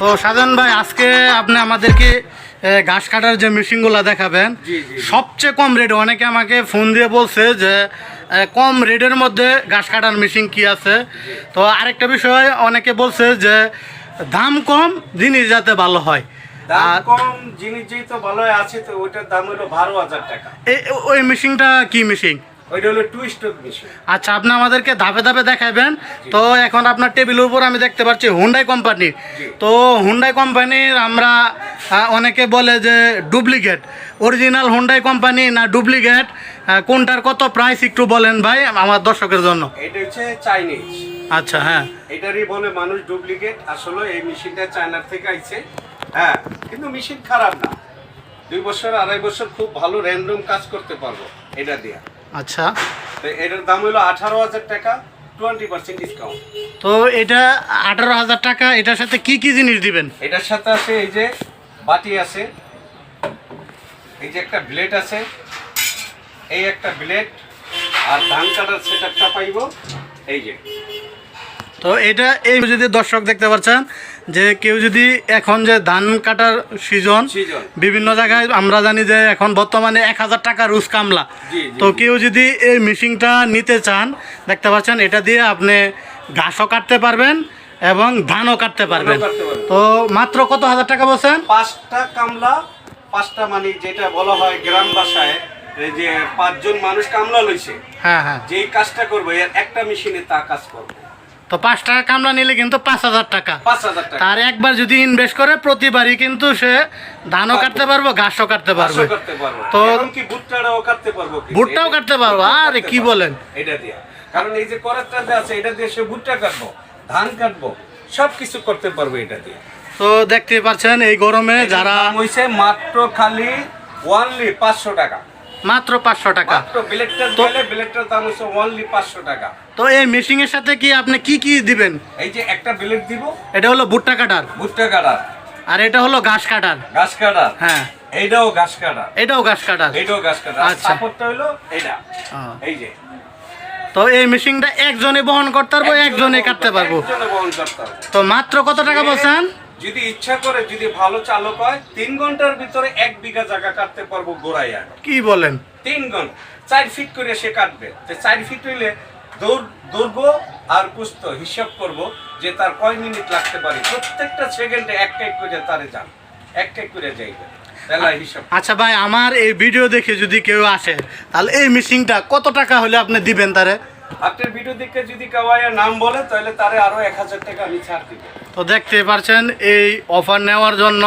তো সাজান ভাই আজকে আপনি আমাদেরকে ঘাস কাটার যে মেশিনগুলো দেখাবেন। সবচেয়ে কম রেট অনেকে আমাকে ফোন দিয়ে বলছে যে কম রেটের মধ্যে ঘাস কাটার মেশিন কি আছে? তো আরেকটা বিষয় অনেকে বলছে যে দাম কম জিনিস যাতে ভালো হয়। দাম কম জিনিস যেহেতু ভালো আছে তো ওইটার দাম হলো বারো হাজার টাকা। ওই মেশিনটা কি মেশিন? ওইটা হলো টু স্ট্রোক মেশিন আচ্ছা আপনি আমাদেরকে ধাপে ধাপে দেখাবেন। তো এখন আপনার টেবিলের উপর আমি দেখতে পাচ্ছি হুন্ডাই কোম্পানি জি। তো হুন্ডাই কোম্পানির আমরা অনেকে বলে যে ডুপ্লিকেট অরিজিনাল হুন্ডাই কোম্পানি না ডুপ্লিকেট কোনটার কত প্রাইস একটু বলেন ভাই আমার দর্শকের জন্য। এটা হচ্ছে চাইনিজ আচ্ছা হ্যাঁ। এটারই বলে মানুষ ডুপ্লিকেট আসলে এই মেশিনটা চায়নার থেকে আইছে। হ্যাঁ কিন্তু মেশিন খারাপ না। দুই বছর আড়াই বছর খুব ভালো র্যান্ডম কাজ করতে পারব এটা দিয়ে। আচ্ছা। তো এটার দাম হলো আঠারো হাজার টাকা টোয়েন্টি পার্সেন্ট ডিসকাউন্ট তো এটা আঠারো হাজার টাকা এটার সাথে কি কি জিনিস দিবেন? এটার সাথে আছে এই যে বাটি আছে এই যে একটা ব্লেড আছে এই একটা ব্লেড আর ধান কাটার সেট একটা পাইব এই যে। তো এটা এই যদি দর্শক দেখতে পাচ্ছেন যে কেউ যদি এখন যে ধান কাটার সিজন বিভিন্ন জায়গায় আমরা জানি যে এখন বর্তমানে এক হাজার টাকা রুজ কামলা। তো কেউ যদি এই মেশিনটা নিতে চান দেখতে পাচ্ছেন এটা দিয়ে আপনি ঘাসও কাটতে পারবেন এবং ধানও কাটতে পারবেন। তো মাত্র কত হাজার টাকা বলছেন? পাঁচটা কামলা পাঁচটা মানে যেটা বলা হয় গ্রাম ভাষায় এই যে পাঁচজন মানুষ কামলা লইছে। হ্যাঁ হ্যাঁ। যেই কাজটা করবে একটা মেশিনে তা কাজ করবে। তো পাঁচ টাকা কামলা নিলে কিন্তু পাঁচ হাজার টাকা। তার একবার যদি ইনভেস্ট করে প্রতিবারই কিন্তু সে ধানও কাটতে পারব ঘাসও কাটতে পারবে। তো-। ভুট্টাও কাটতে পারব? আরে কি বলেন? এটা দিয়ে। কারণ এই যে করাতটা যে আছে এটা দিয়ে সে ভুট্টা কাটবো ধান কাটবো সব কিছু করতে পারব এটা দিয়ে। তো দেখতে পাচ্ছেন এই গরমে যারা হইছে মাত্র খালি ওয়ানলি পাঁচশো টাকা। মাত্র পাঁচশো টাকা। তো- গেলে ব্লেকটার দাম হচ্ছে ওয়ানলি পাঁচশো টাকা। তো এই মেশিনের সাথে কি আপনি কি কি দিবেন? এই যে একটা ব্লেড দিব। এটা হলো ভুট্টা কাটার। ভুট্টা কাটার। আর এটা হলো ঘাস কাটার। ঘাস কাটার। হ্যাঁ। এইটাও ঘাস কাটার। এটাও ঘাস কাটার। এইটাও ঘাস কাটার। আচ্ছা। সাপোর্টটা হলো এটা হ্যাঁ। এই যে। তো এই মেশিনটা একজনে বহন করতে পারব একজনে কাটতে পারব। তো মাত্র কত টাকা বলছেন? যদি ইচ্ছা করে যদি ভালো চালক হয় তিন ঘণ্টার ভিতরে এক বিঘা জায়গা কাটতে পারব গোড়াইয়া কি বলেন? তিন ঘণ্টা চার ফিট করে সে কাটবে। তো চার ফিট হইলে দৌড় দৌড়বো আর পুস্ত হিসাব করব যে তার কয় মিনিট লাগতে পারে। প্রত্যেকটা সেকেন্ডে এক এক করে তারে যান এক এক করে যাইবে। আচ্ছা ভাই আমার এই ভিডিও দেখে যদি কেউ আসে তাহলে এই মেশিনটা কত টাকা হলে আপনি দিবেন তারে? আপনার ভিডিও দেখে যদি আয়া নাম বলে তাহলে তারে আরও এক হাজার টাকা আমি ছাড় দিব। তো দেখতে পারছেন এই অফার নেওয়ার জন্য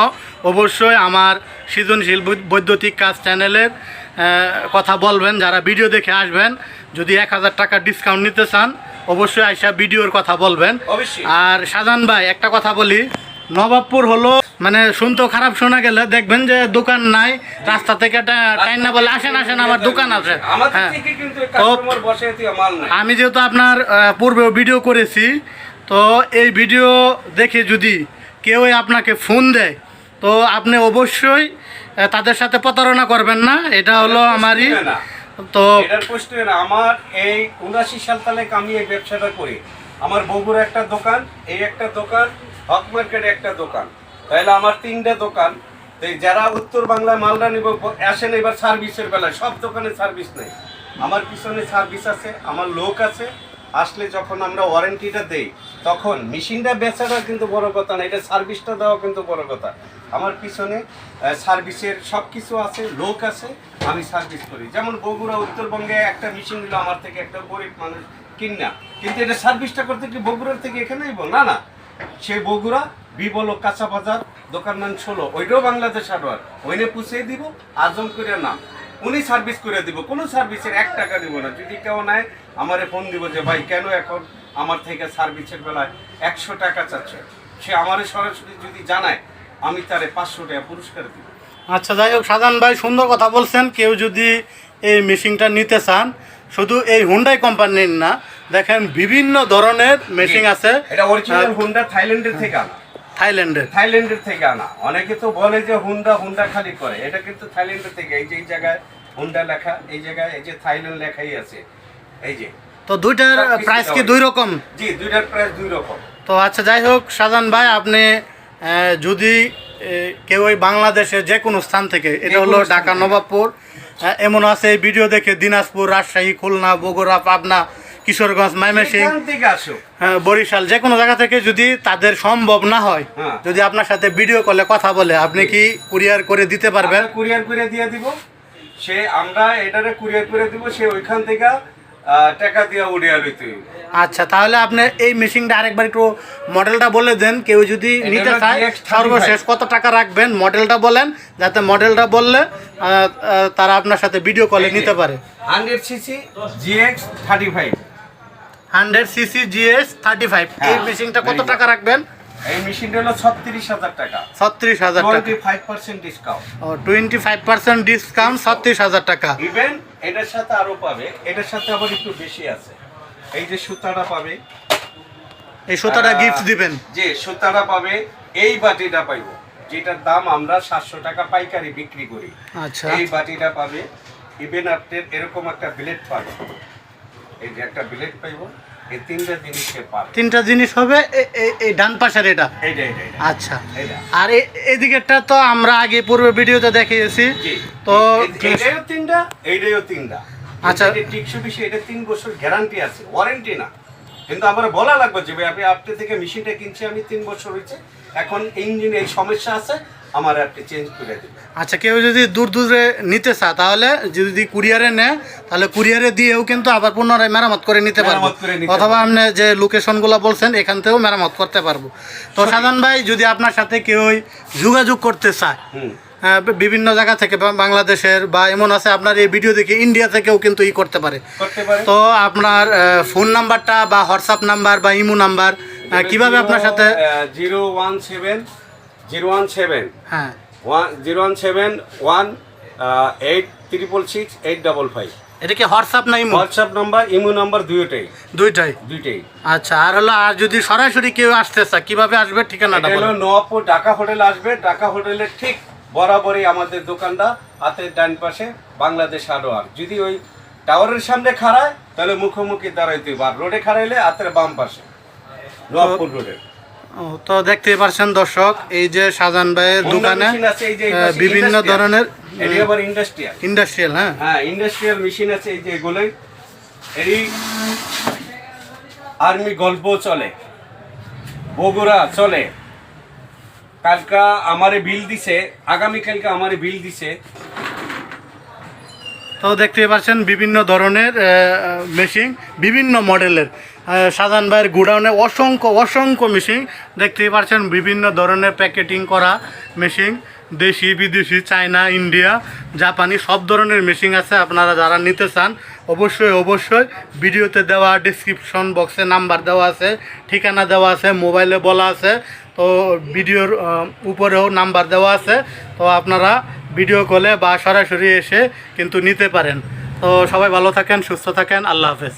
অবশ্যই আমার সৃজনশীল বৈদ্যুতিক কাজ চ্যানেলের কথা বলবেন যারা ভিডিও দেখে আসবেন যদি এক হাজার টাকা ডিসকাউন্ট নিতে চান অবশ্যই আইসা ভিডিওর কথা বলবেন। আর সাজান ভাই একটা কথা বলি নবাবপুর হলো মানে শুনতেও খারাপ শোনা গেলে দেখবেন যে দোকান নাই রাস্তা থেকে টা- টাইম না বলে আসেন আসেন আমার দোকান আছে। হ্যাঁ। আমি যেহেতু আপনার পূর্বেও ভিডিও করেছি তো এই ভিডিও দেখে যদি কেউ আপনাকে ফোন দেয় তো আপনি অবশ্যই তাদের সাথে প্রতারণা করবেন না এটা হলো আমারই। তো আমার এই উনাশি সাল তালে আমি এই ব্যবসাটা করি। আমার বগুড়া একটা দোকান এই একটা দোকান হক মার্কেটে একটা দোকান। তাহলে আমার তিনটা দোকান। যারা উত্তর বাংলায় মালদা নিব, আসেন এবার সার্ভিসের বেলায়। সব দোকানে সার্ভিস নেই। আমার পিছনে সার্ভিস আছে, আমার লোক আছে। আসলে যখন আমরা ওয়ারেন্টিটা দেই, তখন মেশিনটা বেচাটা কিন্তু বড় কথা না, এটা সার্ভিসটা দেওয়া কিন্তু বড় কথা। আমার পিছনে সার্ভিসের সব কিছু আছে, লোক আছে, আমি সার্ভিস করি। যেমন বগুড়া, উত্তরবঙ্গে একটা মেশিন নিল, আমার থেকে একটা গরিব মানুষ কিনা। কিন্তু এটা সার্ভিসটা করতে কি বগুড়ার থেকে এখানেই বল? না না। সে বগুড়া বিবল কাঁচা বাজার দোকান মান ষোলো। ওইটাও বাংলাদেশ হার্ডওয়ার। ওইনে পুষিয়ে দিব আজম করে নাম। উনি সার্ভিস করে দিব কোনো সার্ভিসের এক টাকা দিব না। যদি কেউ নেয় আমারে ফোন দিব যে ভাই কেন এখন আমার থেকে সার্ভিসের বেলায় একশো টাকা চাচ্ছে? সে আমারে সরাসরি যদি জানায় আমি তারে পাঁচশো টাকা পুরস্কার দিব। আচ্ছা যাই হোক সাজান ভাই সুন্দর কথা বলছেন। কেউ যদি এই মেশিনটা নিতে চান শুধু এই হুন্ডাই কোম্পানির না দেখেন বিভিন্ন ধরনের মেশিন আছে। এটা অরিজিনাল হুন্ডা থাইল্যান্ডের থেকে আনা। থাইল্যান্ডের। থাইল্যান্ডের থেকে আনা। অনেকে তো বলে যে হুন্ডা হুন্ডা খালি করে। এটা কিন্তু থাইল্যান্ডের থেকে। এই যে এই জায়গায় হুন্ডা লেখা এই জায়গায় এই যে থাইল্যান্ড লেখাই আছে। এই যে। তো দুইটার প্রাইস কি দুই রকম জি দুইটার প্রাইস দুই রকম তো আচ্ছা যাই হোক সাজান ভাই আপনি যদি কেউ ওই বাংলাদেশের যে কোনো স্থান থেকে এটা হলো ঢাকা নবাবপুর এমন আছে এই ভিডিও দেখে দিনাজপুর রাজশাহী খুলনা বগুড়া পাবনা কিশোরগঞ্জ এখান হ্যাঁ, বরিশাল যে কোনো জায়গা থেকে যদি তাদের সম্ভব না হয় হ্যাঁ। যদি আপনার সাথে ভিডিও কলে কথা বলে আপনি কি কুরিয়ার করে দিতে পারবেন? কুরিয়ার করে দিয়ে দিব। সে আমরা এটারে কুরিয়ার করে দিব সে ওইখান থেকে টাকা দিয়ে উড়িয়া লইতে আচ্ছা তাহলে আপনি এই মেশিনটা আরেকবার একটু মডেলটা বলে দেন কেউ যদি নিতে চায় সর্বশেষ কত টাকা রাখবেন? মডেলটা বলেন যাতে মডেলটা বললে তারা আপনার সাথে ভিডিও কলে নিতে পারে। Hundred CC GX thirty five hundred CC GS thirty five. এই হ্যাঁ, মেশিনটা কত টাকা রাখবেন? এই মেশিনটা হলো ছত্রিশ হাজার টাকা। ছত্রিশ হাজার টাকা। টোয়েন্টি ফাইভ পার্সেন্ট ডিসকাউন্ট ও টোয়েন্টি ফাইভ পার্সেন্ট ডিসকাউন্ট ছত্রিশ হাজার টাকা। ইভেন এটার সাথে আরও পাবে এটার সাথে আবার একটু বেশি আছে। এই যে সুতাটা পাবে। এই সুতাটা গিফট দিবেন। যে সুতাটা পাবে এই বাটিটা পাইব। যেটার দাম আমরা সাতশো টাকা পাইকারি বিক্রি করি। আচ্ছা। এই বাটিটা পাবে। ইভেন আপনার এরকম একটা ব্লেড পাবে। এই যে একটা ব্লেড পাইব এই তিনটা জিনিসকে পাবে। তিনটা জিনিস হবে এই ডান পাশের এটা? এইটা এইটা এইটা। আচ্ছা। আর এদিকেরটা তো আমরা আগে পূর্বে ভিডিওতে দেখিয়েছি। তো এই- এইটাও তিনটা এইটাও তিনটা। আচ্ছা। টিকসু বেশি এটা তিন বছর গ্যারান্টি আছে ওয়ারেন্টি না। কিন্তু আমার বলা লাগবে যে ভাই আপনি আপনি থেকে মেশিনটা কিনছি আমি তিন বছর হয়েছে। এখন ইঞ্জিনে এই সমস্যা আছে আমার আপনি চেঞ্জ করে দেবেন। আচ্ছা কেউ যদি দূর দূরে নিতে চায় তাহলে যদি কুরিয়ারে নেয় তাহলে কুরিয়ারে দিয়েও কিন্তু আবার পুনরায় মেরামত করে নিতে পারব। অথবা আপনি যে লোকেশনগুলো বলছেন এখান থেকেও মেরামত করতে পারব। তো সাধারণ ভাই যদি আপনার সাথে কেউ যোগাযোগ করতে চায় বিভিন্ন জায়গা থেকে বাংলাদেশের বা এমন আছে আপনার এই ভিডিও দেখে ইন্ডিয়া থেকেও কিন্তু ই করতে পারে। তো আপনার ফোন নাম্বারটা বা হোয়াটসঅ্যাপ নাম্বার বা ইমো নাম্বার কীভাবে আপনার সাথে? Zero one seven zero one seven হ্যাঁ। One zero one seven one eight triple six eight double five এটা কি হোয়াটসঅ্যাপ না imo WhatsApp number imo number দুইটাই। দুইটাই? দুইটাই। আচ্ছা আর হলো আর যদি সরাসরি কেউ আসতে চায় কীভাবে আসবে ঠিকানাটা হলো বলুন? ঢাকা হোটেল আসবে। ঢাকা হোটেলের ঠিক বরাবরই আমাদের দোকানটা হাতের ডান পাশে বাংলাদেশ হার্ডওয়ার। যদি ওই টাওয়ারের সামনে খাড়ায় তাহলে মুখোমুখি দাঁড়াইতে আর রোডে খাড়াইলে হাতের বাম পাশে। তো দেখতেই পারছেন দর্শক এই যে শাহজাহান ভাইয়ের দোকানে মেশিন আছে এই যে এই বিভিন্ন ধরনের ইন্ডাস্ট্রিয়াল ইন্ডাস্ট্রিয়াল হ্যাঁ। হ্যাঁ ইন্ডাস্ট্রিয়াল মেশিন আছে এই যে এগুলোই এরই আর্মি গল্প চলে বগুড়া চলে। কালকা আমারে বিল দিছে আগামীকালকে আমারে বিল দিছে। তো দেখতেই পাচ্ছেন বিভিন্ন ধরনের মেশিন বিভিন্ন মডেলের শাহজাহান ভাইয়ের গোডাউনে অসংখ্য অসংখ্য মেশিন দেখতেই পাচ্ছেন বিভিন্ন ধরনের প্যাকেটিং করা মেশিন দেশি, বিদেশি, চায়না, ইন্ডিয়া, জাপানি সব ধরনের মেশিন আছে, আপনারা যারা নিতে চান, অবশ্যই অবশ্যই ভিডিওতে দেওয়া ডিসক্রিপশন বক্সে নাম্বার দেওয়া আছে, ঠিকানা দেওয়া আছে মোবাইলে বলা আছে। তো ভিডিওর উপরেও নাম্বার দেওয়া আছে, তো আপনারা ভিডিও কলে বা সরাসরি এসে কিন্তু নিতে পারেন। তো সবাই ভালো থাকেন, সুস্থ থাকেন, আল্লাহ হাফেজ।